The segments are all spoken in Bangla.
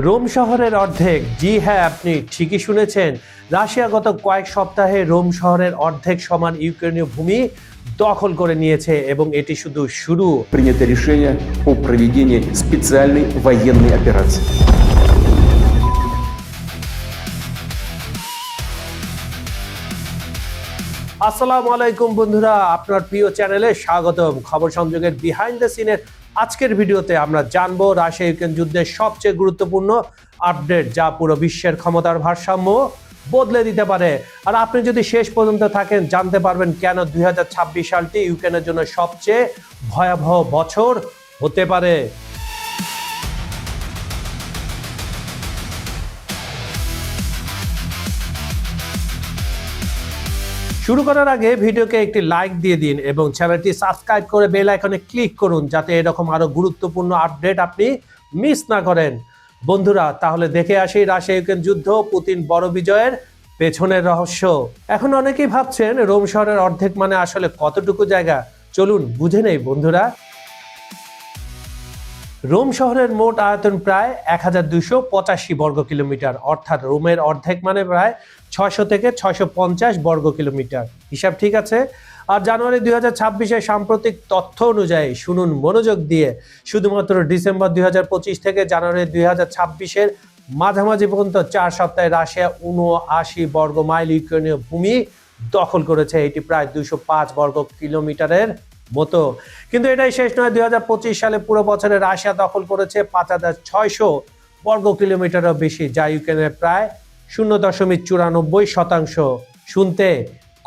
রোম শহরের অর্ধেক জি হ্যাঁ আপনি ঠিকই শুনেছেন রাশিয়া গত কয়েক সপ্তাহে রোম শহরের অর্ধেক সমান ইউক্রেনীয় ভূমি দখল করে নিয়েছে এবং এটি শুধু শুরু принято решение о проведении специальной военной операции. আসসালামু আলাইকুম বন্ধুরা আপনার প্রিয় চ্যানেলে স্বাগতম খবর সংযোগের বিহাইন্ড দ্য সিনের আজকের ভিডিওতে আমরা জানব রাশিয়া ইউক্রেন যুদ্ধের সবচেয়ে গুরুত্বপূর্ণ আপডেট, যা পুরো বিশ্বের ক্ষমতার ভারসাম্য বদলে দিতে পারে। আর আপনি যদি শেষ পর্যন্ত থাকেন, জানতে পারবেন কেন দুই হাজার ছাব্বিশ সালটি ইউক্রেনের জন্য সবচেয়ে ভয়াবহ বছর হতে পারে। শুরু করার আগে ভিডিওকে একটি লাইক দিয়ে দিন এবং চ্যানেলটি সাবস্ক্রাইব করে বেল আইকনে ক্লিক করুন যাতে এরকম আরও গুরুত্বপূর্ণ আপডেট আপনি মিস না করেন। বন্ধুরা, তাহলে দেখে আসি রাশিয়া ইউক্রেন যুদ্ধ, পুতিন বড় বিজয়ের পেছনের রহস্য। এখন অনেকেই ভাবছেন রোম শহরের অর্ধেক মানে আসলে কতটুকু জায়গা? চলুন বুঝে নেই বন্ধুরা। রোম শহরের মোট আয়তন প্রায় এক হাজার পঁচাশি বর্গ কিলোমিটার, অর্থাৎ রোমের অর্ধেক মানে প্রায় ছয়শো থেকে ছয়শো পঞ্চাশ বর্গ কিলোমিটার। হিসাব ঠিক আছে? আর জানুয়ারি দুই হাজার ছাব্বিশের সাম্প্রতিক তথ্য অনুযায়ী শুনুন মনোযোগ দিয়ে, শুধুমাত্র ডিসেম্বর দুই হাজার পঁচিশ থেকে জানুয়ারি দুই হাজার ছাব্বিশের মাঝামাঝি পর্যন্ত চার সপ্তাহে রাশিয়া উনআশি বর্গ মাইল ইউক্রেনীয় ভূমি দখল করেছে। এটি প্রায় দুশো পাঁচ বর্গ কিলোমিটারের মতো। কিন্তু এটাই শেষ নয়, দুই সালে পুরো বছরে রাশিয়া দখল করেছে পাঁচ হাজার ছয়শো বর্গ কিলোমিটারও বেশি, যা ইউক্রেনের প্রায় শূন্য দশমিক চুরানব্বই শতাংশ। শুনতে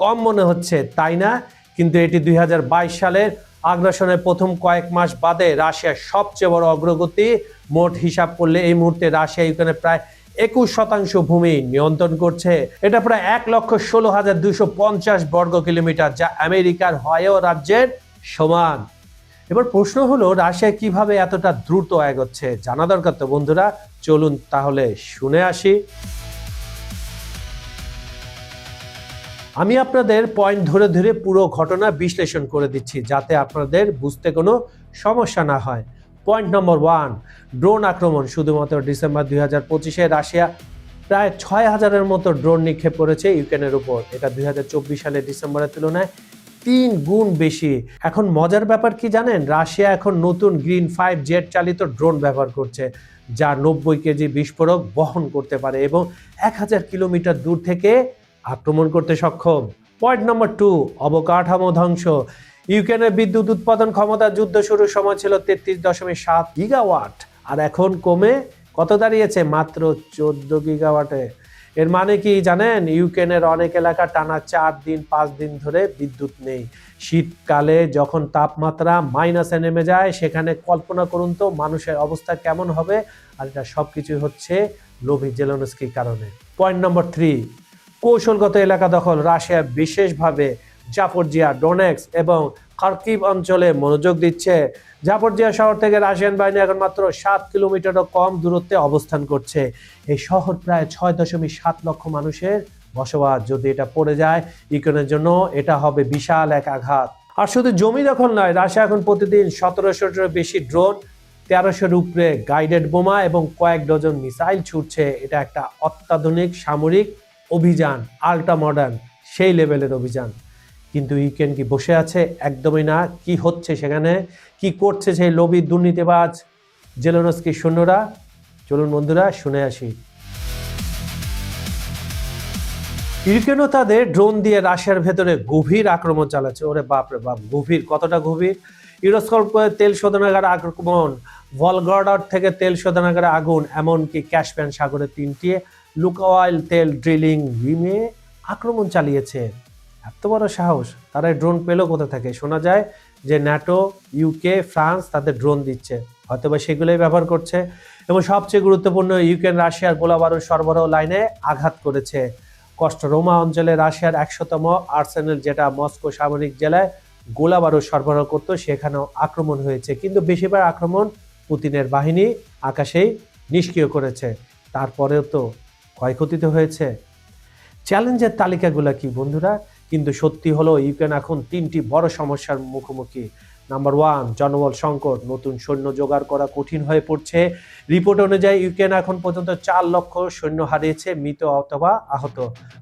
কম মনে হচ্ছে, তাই না? কিন্তু এটি দুই হাজার বাইশ সালের আগ্রাসনের প্রথম কয়েক মাস বাদে রাশিয়ার সবচেয়ে বড় অগ্রগতি। মোট হিসাব করলে এই মুহূর্তে রাশিয়া ইউক্রেনের প্রায় একুশ শতাংশ ভূমি নিয়ন্ত্রণ করছে। এটা প্রায় এক লক্ষ ষোলো হাজার দুশো পঞ্চাশ বর্গ কিলোমিটার, যা আমেরিকার হাওয়াইও রাজ্যের সমান। এবার প্রশ্ন হলো, রাশিয়া কীভাবে এতটা দ্রুত এগোচ্ছে? জানা দরকার তো বন্ধুরা, চলুন তাহলে শুনে আসি। আমি আপনাদের পয়েন্ট ধরে ধরে পুরো ঘটনা বিশ্লেষণ করে দিচ্ছি, যাতে আপনাদের বুঝতে কোনো সমস্যা না হয়। পয়েন্ট নম্বর ওয়ান ড্রোন আক্রমণ। শুধুমাত্র ডিসেম্বর দুই হাজার পঁচিশে রাশিয়া প্রায় ছয় হাজারের মতো ড্রোন নিক্ষেপ করেছে ইউক্রেনের উপর। এটা দুই সালের ডিসেম্বরের তুলনায় তিন গুণ বেশি। এখন মজার ব্যাপার কি জানেন? রাশিয়া এখন নতুন গ্রিন ফাইভ জেট চালিত ড্রোন ব্যবহার করছে, যা নব্বই কেজি বিস্ফোরক বহন করতে পারে এবং এক হাজার কিলোমিটার দূর থেকে আক্রমণ করতে সক্ষম। পয়েন্ট নম্বর টু, অবকাঠামো ধ্বংস। ইউক্রেনের বিদ্যুৎ উৎপাদন ক্ষমতা যুদ্ধ শুরুর সময় ছিল তেত্রিশ দশমিক সাত গিগাওয়াট, আর এখন কমে কত দাঁড়িয়েছে? মাত্র চোদ্দ গিগাওয়াটে। এর মানে কি জানেন? ইউক্রেনের অনেক এলাকা টানা চার দিন, পাঁচ দিন ধরে বিদ্যুৎ নেই। শীতকালে যখন তাপমাত্রা মাইনাসে নেমে যায়, সেখানে কল্পনা করুন তো মানুষের অবস্থা কেমন হবে? আর এটা সব কিছুই হচ্ছে লোভি জেলনস্কির কারণে। পয়েন্ট নম্বর থ্রি কৌশলগত এলাকা দখল। রাশিয়া বিশেষভাবে জাপরজিয়া ডোনেক্স এবং খার্কিভ অঞ্চলে মনোযোগ দিচ্ছে। জাপরজিয়া শহর থেকে রাশিয়ান বাহিনী এখন মাত্র সাত কিলোমিটারও কম দূরত্বে অবস্থান করছে। এই শহর প্রায় ছয় দশমিক সাত লক্ষ মানুষের বসবাস। যদি এটা পড়ে যায়, ইউক্রেনের জন্য এটা হবে বিশাল এক আঘাত। আর শুধু জমি দখল নয়, রাশিয়া এখন প্রতিদিন সতেরোশোটিরও বেশি ড্রোন, তেরোশোর উপরে গাইডেড বোমা এবং কয়েক ডজন মিসাইল ছুটছে এটা একটা অত্যাধুনিক সামরিক অভিযান আল্ট্রা মডার্ন সেই লেভেলের অভিযান। কিন্তু ইউক্রেন কি বসে আছে? একদমই না। কি হচ্ছে সেখানে? কি করছে সেই লোভী দুর্নীতিবাজ জেলোনস্কি সৈন্যরা? চলুন বন্ধুরা, শুনে আসি। ইউক্রেনও তাদের ড্রোন দিয়ে রাশিয়ার ভেতরে গভীর আক্রমণ চালাচ্ছে। ওরে বাপরে বাপ, গভীর, কতটা গভীর? ইউরোস্কল্পের তেল শোধনাগার আক্রমণ ভলগর্ডার থেকে তেল শোধনাগারে আগুন, এমনকি ক্যাশপ্যান সাগরে তিনটি। লুকাওয়াইল তেল ড্রিলিং রিমে আক্রমণ চালিয়েছে। এত বড় সাহস, তারা ড্রোন পেল কোথা থেকে? শোনা যায় যে ন্যাটো ইউকে ফ্রান্স তাদের ড্রোন দিচ্ছে। হয়তো বা সেগুলোই ব্যবহার করছে। এবং সবচেয়ে গুরুত্বপূর্ণ ইউক্রেন রাশিয়ার গোলাবারুদ সরবরাহ লাইনে আঘাত করেছে। কষ্ট রোমা অঞ্চলে রাশিয়ার একশোতম আর্সেনাল, যেটা মস্কো সামরিক জেলায় গোলাবারুদ সরবরাহ করত, সেখানেও আক্রমণ হয়েছে। কিন্তু বেশিরভাগ আক্রমণ পুতিনের বাহিনী আকাশেই নিষ্ক্রিয় করেছে। তারপরেও তো ক্ষয়ক্ষতি তো হয়েছে। চ্যালেঞ্জের তালিকাগুলো কি, বন্ধুরা? কিন্তু সত্যি হলো, ইউক্রেন এখন তিনটি বড় সমস্যার মুখোমুখি। নাম্বার ওয়ান জনবল সংকট। নতুন সৈন্য জোগাড় করা কঠিন হয়ে পড়ছে। রিপোর্ট অনুযায়ী, ইউক্রেন এখন পর্যন্ত চার লক্ষ সৈন্য হারিয়েছে, মৃত অথবা আহত।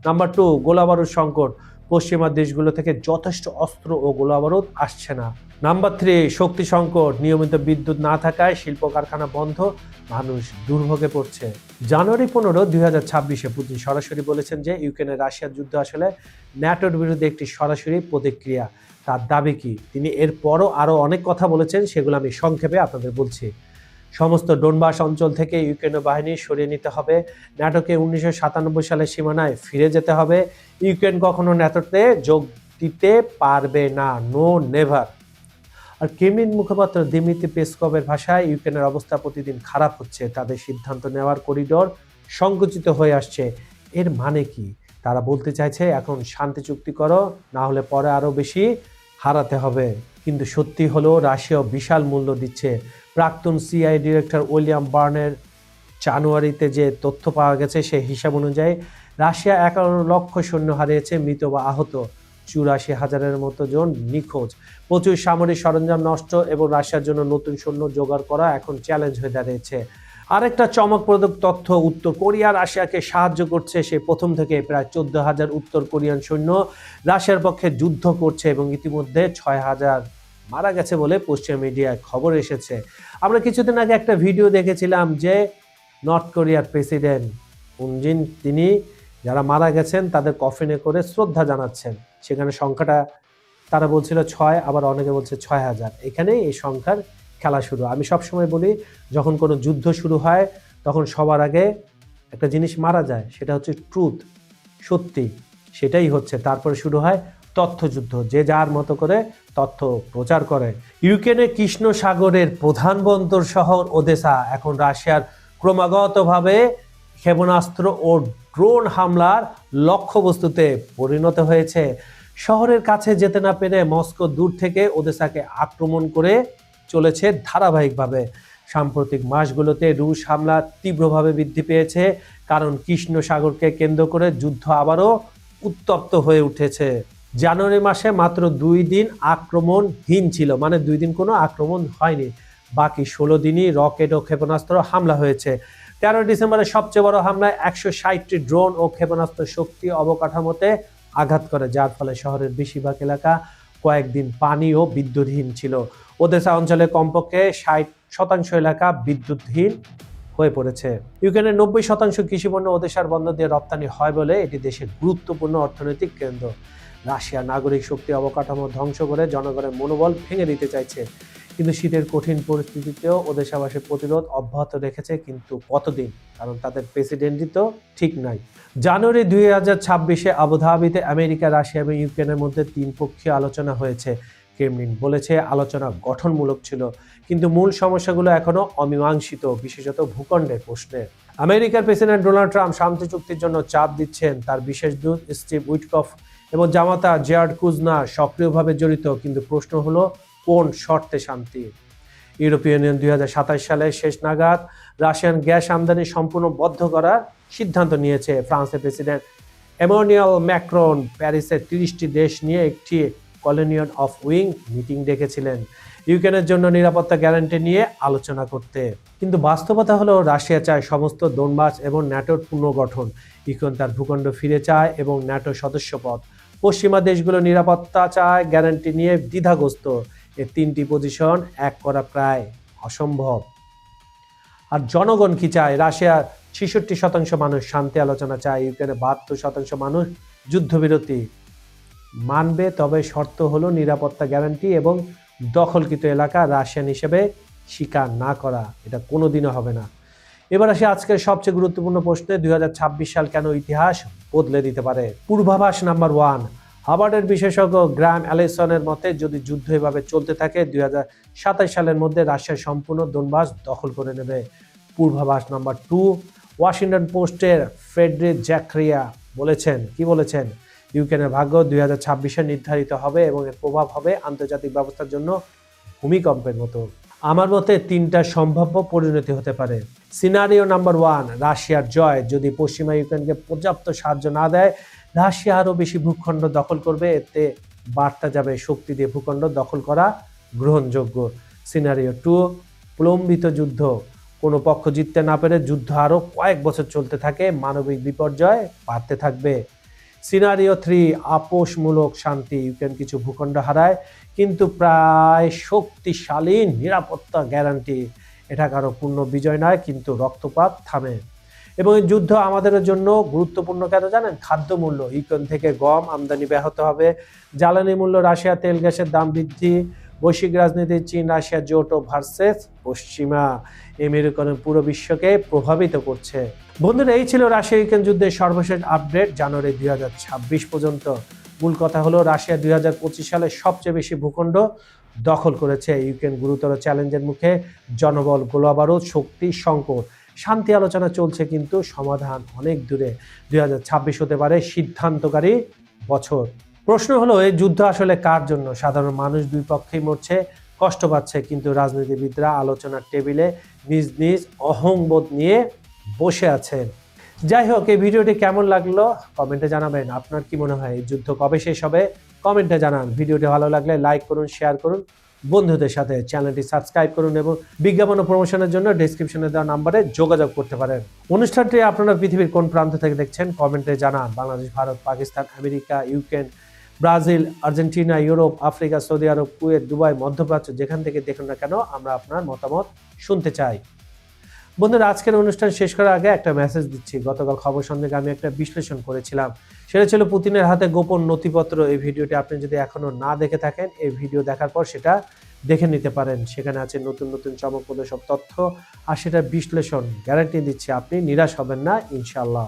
নাম্বার টু গোলাবারুদ সংকট। পশ্চিমা দেশগুলো থেকে যথেষ্ট অস্ত্র ও গোলাবারুদ আসছে না। নাম্বার থ্রি, শক্তি সংকট, নিয়মিত বিদ্যুৎ না থাকায় শিল্প কারখানা বন্ধ, মানুষ দুর্ভোগে পড়ছে। জানুয়ারি পনেরো, দুই হাজার ছাব্বিশে পুতিন সরাসরি বলেছেন যে, ইউক্রেনের রাশিয়ার যুদ্ধ আসলে ন্যাটোর বিরুদ্ধে একটি সরাসরি প্রতিক্রিয়া। তার দাবি কি? তিনি এরপরও আরও অনেক কথা বলেছেন, সেগুলো আমি সংক্ষেপে আপনাদের বলছি। সমস্ত ডোনবাস অঞ্চল থেকে ইউক্রেনীয় বাহিনী সরিয়ে নিতে হবে। ন্যাটোকে উনিশশো সাতানব্বই সালের সীমানায় ফিরে যেতে হবে। ইউক্রেন কখনো ন্যাটোতে যোগ দিতে পারবে না। No never. আর ক্রেমলিন মুখপাত্র দিমিত্রি পেসকভের ভাষায় ইউক্রেনের অবস্থা প্রতিদিন খারাপ হচ্ছে। তাদের সিদ্ধান্ত নেওয়ার করিডোর সংকুচিত হয়ে আসছে। এর মানে কি? তারা বলতে চাইছে, এখন শান্তি চুক্তি করো, না হলে পরে আরও বেশি হারাতে হবে। কিন্তু সত্যি হলো, রাশিয়াও বিশাল মূল্য দিচ্ছে। প্রাক্তন সিআই ডিরেক্টর উইলিয়াম বার্নের জানুয়ারিতে যে তথ্য পাওয়া গেছে, সেই হিসাব অনুযায়ী রাশিয়া একান্ন লক্ষ সৈন্য হারিয়েছে, মৃত বা আহত। চুরাশি হাজারের মতো জন নিখোঁজ। প্রচুর সামরিক সরঞ্জাম নষ্ট এবং রাশিয়ার জন্য নতুন সৈন্য জোগাড় করা এখন চ্যালেঞ্জ হয়ে দাঁড়িয়েছে। আরেকটা চমকপ্রদ তথ্য, উত্তর কোরিয়া রাশিয়াকে সাহায্য করছে সে প্রথম থেকে প্রায় চোদ্দ হাজার উত্তর কোরিয়ান সৈন্য। রাশিয়ার পক্ষে যুদ্ধ করছে এবং ইতিমধ্যে ছয় হাজার মারা গেছে বলে পশ্চিম মিডিয়ায় খবর এসেছে। আমরা কিছুদিন আগে একটা ভিডিও দেখেছিলাম যে নর্থ কোরিয়ার প্রেসিডেন্ট উনজিন তিনি যারা মারা গেছেন, তাদের কফিনে করে শ্রদ্ধা জানাচ্ছেন। সেখানে সংখ্যাটা, তারা বলছিল ছয়, আবার অনেকে বলছে ছয় হাজার। এখানে এই সংখ্যার খেলা শুরু। আমি সবসময় বলি, যখন কোনো যুদ্ধ শুরু হয়, তখন সবার আগে একটা জিনিস মারা যায়, সেটা হচ্ছে ট্রুথ সত্যি। সেটাই হচ্ছে। তারপরে শুরু হয় তথ্যযুদ্ধ। যে যার মতো করে তথ্য প্রচার করে। ইউক্রেনের কৃষ্ণ সাগরের প্রধান বন্দর শহর ওদেসা। এখন রাশিয়ার ক্রমাগতভাবে ক্ষেপণাস্ত্র ও ড্রোন হামলার লক্ষ্যবস্তুতে পরিণত হয়েছে। শহরের কাছে যেতে না পেরে মস্কো দূর থেকে ওদেসাকে আক্রমণ করে চলেছে ধারাবাহিকভাবে। সাম্প্রতিক মাসগুলোতে রুশ হামলা তীব্রভাবে বৃদ্ধি পেয়েছে, কারণ কৃষ্ণ সাগরকে কেন্দ্র করে যুদ্ধ আবারও উত্তপ্ত হয়ে উঠেছে। জানুয়ারি মাসে মাত্র দুই দিন আক্রমণহীন ছিল মানে দুই দিন কোনো আক্রমণ হয়নি। বাকি ষোলো দিনই রকেট ও ক্ষেপণাস্ত্র হামলা হয়েছে। তেরো ডিসেম্বরের সবচেয়ে বড় হামলায় একশো ষাটটি ড্রোন ও ক্ষেপণাস্ত্র শক্তি অবকাঠামোতে আঘাত করে, যার ফলে শহরের বেশিরভাগ এলাকা কয়েকদিন পানি ও বিদ্যুৎহীন ছিল। ওদেশা অঞ্চলে কমপক্ষে ষাট শতাংশ এলাকা বিদ্যুৎহীন হয়ে পড়েছে। ইউক্রেনের নব্বই শতাংশ কৃষিপণ্য ওদেশার বন্দর দিয়ে রপ্তানি হয় বলে এটি দেশের গুরুত্বপূর্ণ অর্থনৈতিক কেন্দ্র। রাশিয়া নাগরিক শক্তি অবকাঠামো ধ্বংস করে জনগণের মনোবল ভেঙে দিতে চাইছে। কিন্তু শীতের কঠিন পরিস্থিতিতেও ওদেশাবাসীর প্রতিরোধ অব্যাহত রেখেছে কিন্তু কতদিন? কারণ তাদের প্রেসিডেন্টই তো ঠিক নাই। জানুয়ারি দুই হাজার ছাব্বিশে আবুধাবিতে আমেরিকা, রাশিয়া এবং ইউক্রেনের মধ্যে তিন পক্ষীয় আলোচনা হয়েছে। ক্রেমলিন বলেছে, আলোচনা গঠনমূলক ছিল, কিন্তু মূল সমস্যাগুলো এখনও অমীমাংসিত, বিশেষত ভূখণ্ডের প্রশ্নে। আমেরিকার প্রেসিডেন্ট ডোনাল্ড ট্রাম্প শান্তি চুক্তির জন্য চাপ দিচ্ছেন, তার বিশেষ দূত স্টিভ উইটকফ এবং জামাতা জেয়ার্ড কুজনা সক্রিয়ভাবে জড়িত, কিন্তু প্রশ্ন হলো কোন শর্তে শান্তি? ইউরোপীয় ইউনিয়ন দুই সালে শেষ নাগাদ রাশিয়ান গ্যাস আমদানি সম্পূর্ণ বদ্ধ করার সিদ্ধান্ত নিয়েছে ফ্রান্সের প্রেসিডেন্ট। এমোনিয়াল ম্যাক্রন প্যারিসের তিরিশটি দেশ নিয়ে একটি কলোনিয়ন অফ উইং মিটিং ডেকেছিলেন ইউক্রেনের জন্য নিরাপত্তা গ্যারান্টি নিয়ে আলোচনা করতে। কিন্তু বাস্তবতা হলো রাশিয়া চায় সমস্ত ডোনবাস এবং ন্যাটোর পুনর্গঠন। ইউক্রেন তার ভূখণ্ড ফিরে চায় এবং ন্যাটো সদস্যপদ। পশ্চিমা দেশগুলো নিরাপত্তা চায়, গ্যারান্টি নিয়ে দ্বিধাগ্রস্ত। এই তিনটি পজিশন এক করা প্রায় অসম্ভব। আর জনগণ কি চায়? রাশিয়ার ছেষট্টি শতাংশ মানুষ শান্তি আলোচনা চায় ইউক্রেনে বাহাত্তর শতাংশ মানুষ যুদ্ধবিরতি মানবে, তবে শর্ত হলো নিরাপত্তা গ্যারান্টি এবং দখলকৃত এলাকা রাশিয়ান হিসেবে স্বীকার না করা। এটা কোনোদিনও হবে না। এবার আসি আজকের সবচেয়ে গুরুত্বপূর্ণ প্রশ্নে, দুই হাজার ছাব্বিশ সাল কেন ইতিহাস বদলে দিতে পারে? পূর্বাভাস নাম্বার ওয়ান হাবার্ডের বিশেষজ্ঞ গ্রাম অ্যালিসনের মতে, যদি যুদ্ধ এভাবে চলতে থাকে দু হাজার সাতাশ সালের মধ্যে রাশিয়া সম্পূর্ণ দোনবাস দখল করে নেবে। পূর্বাভাস নাম্বার টু, ওয়াশিংটন পোস্টের ফেডরিক জ্যাক্রিয়া বলেছেন, কি বলেছেন? ইউক্রেনের ভাগ্য দুই হাজার নির্ধারিত হবে এবং এর প্রভাব হবে আন্তর্জাতিক ব্যবস্থার জন্য ভূমিকম্পের মতো। আমার মতে তিনটা সম্ভাব্য পরিণতি হতে পারে। সিনারিও নাম্বার ওয়ান, রাশিয়ার জয়। যদি পশ্চিমা ইউক্রেনকে পর্যাপ্ত সাহায্য না দেয় রাশিয়া আরও বেশি ভূখণ্ড দখল করবে, এতে বার্তা যাবে শক্তি দিয়ে ভূখণ্ড দখল করা গ্রহণযোগ্য। সিনারিও টু, প্রলম্বিত যুদ্ধ। কোনো পক্ষ জিততে না পেরে যুদ্ধ আরও কয়েক বছর চলতে থাকে, মানবিক বিপর্যয় বাড়তে থাকবে। সিনারিও থ্রি, আপোষমূলক শান্তি। ইউক্রেন কিছু ভূখণ্ড হারায়, কিন্তু প্রায় শক্তিশালী নিরাপত্তা গ্যারান্টি। এটা কারও পূর্ণ বিজয় নয়, কিন্তু রক্তপাত থামে। এবং এই যুদ্ধ আমাদের জন্য গুরুত্বপূর্ণ কেন জানেন? খাদ্য মূল্য ইউক্রেন থেকে গম আমদানি ব্যাহত হবে। জ্বালানি মূল্য রাশিয়া তেল গ্যাসের দাম বৃদ্ধি। বৈশ্বিক রাজনীতি চীন, রাশিয়া, জোট ভার্সেস পশ্চিমা। আমেরিকানের পুরো বিশ্বকে প্রভাবিত করছে। বন্ধুরা, এই ছিল রাশিয়া ইউক্রেন যুদ্ধের সর্বশেষ আপডেট জানুয়ারি দুই হাজার ছাব্বিশ পর্যন্ত। মূল কথা হলো, রাশিয়া দুই হাজার পঁচিশ সালে সবচেয়ে বেশি ভূখণ্ড দখল করেছে। ইউক্রেন গুরুতর চ্যালেঞ্জের মুখে জনবল গোলাবারুদ, শক্তি সংকট। শান্তি আলোচনা চলছে কিন্তু সমাধান অনেক দূরে। দু হাজার ছাব্বিশ হতে পারে সিদ্ধান্তকারী বছর। প্রশ্ন হলো, এই যুদ্ধ আসলে কার জন্য? সাধারণ মানুষ দুই পক্ষেই মরছে, কষ্ট পাচ্ছে, কিন্তু রাজনীতিবিদরা আলোচনার টেবিলে নিজ নিজ অহংবোধ নিয়ে বসে আছেন। যাই হোক, এই ভিডিওটি কেমন লাগল কমেন্টে জানাবেন। আপনার কি মনে হয় যুদ্ধ কবে শেষ হবে? কমেন্টে জানান। ভিডিওটি ভালো লাগলে লাইক করুন, শেয়ার করুন। বন্ধুদের সাথে চ্যানেলটি সাবস্ক্রাইব করুন এবং বিজ্ঞাপন ও প্রমোশনের জন্য ডিসক্রিপশনে দেওয়া নাম্বারে যোগাযোগ করতে পারেন। অনুষ্ঠানটি আপনারা পৃথিবীর কোন প্রান্ত থেকে দেখছেন কমেন্টে জানান। Bangladesh, Bharat, Pakistan, America Ukraine Brazil, Argentina, Europe, Africa, Saudi Arab, Kuwait, Dubai, মধ্যপ্রাচ্য যেখান থেকে দেখুন না কেন আমরা আপনার মতামত শুনতে চাই। বন্ধুরা, আজকের অনুষ্ঠান শেষ করার আগে একটা মেসেজ দিচ্ছি। গতকাল খবর সন্দেহে আমি একটা বিশ্লেষণ করেছিলাম। সেটা ছিল পুতিনের হাতে গোপন নথিপত্র। এই ভিডিওটি আপনি যদি এখনও না দেখে থাকেন, এই ভিডিও দেখার পর সেটা দেখে নিতে পারেন। সেখানে আছে নতুন নতুন চমকপ্রদ সব তথ্য আর সেটা বিশ্লেষণ। গ্যারান্টি দিচ্ছি আপনি নিরাশ হবেন না ইনশাল্লাহ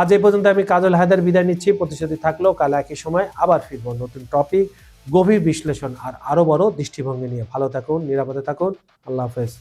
আজ এই পর্যন্ত আমি কাজল হায়দার বিদায় নিচ্ছি। প্রতিশ্রুতি থাকলেও কাল একই সময় আবার ফিরব নতুন টপিক গভীর বিশ্লেষণ আর আরও বড় দৃষ্টিভঙ্গি নিয়ে। ভালো থাকুন, নিরাপদে থাকুন। আল্লাহ হাফেজ।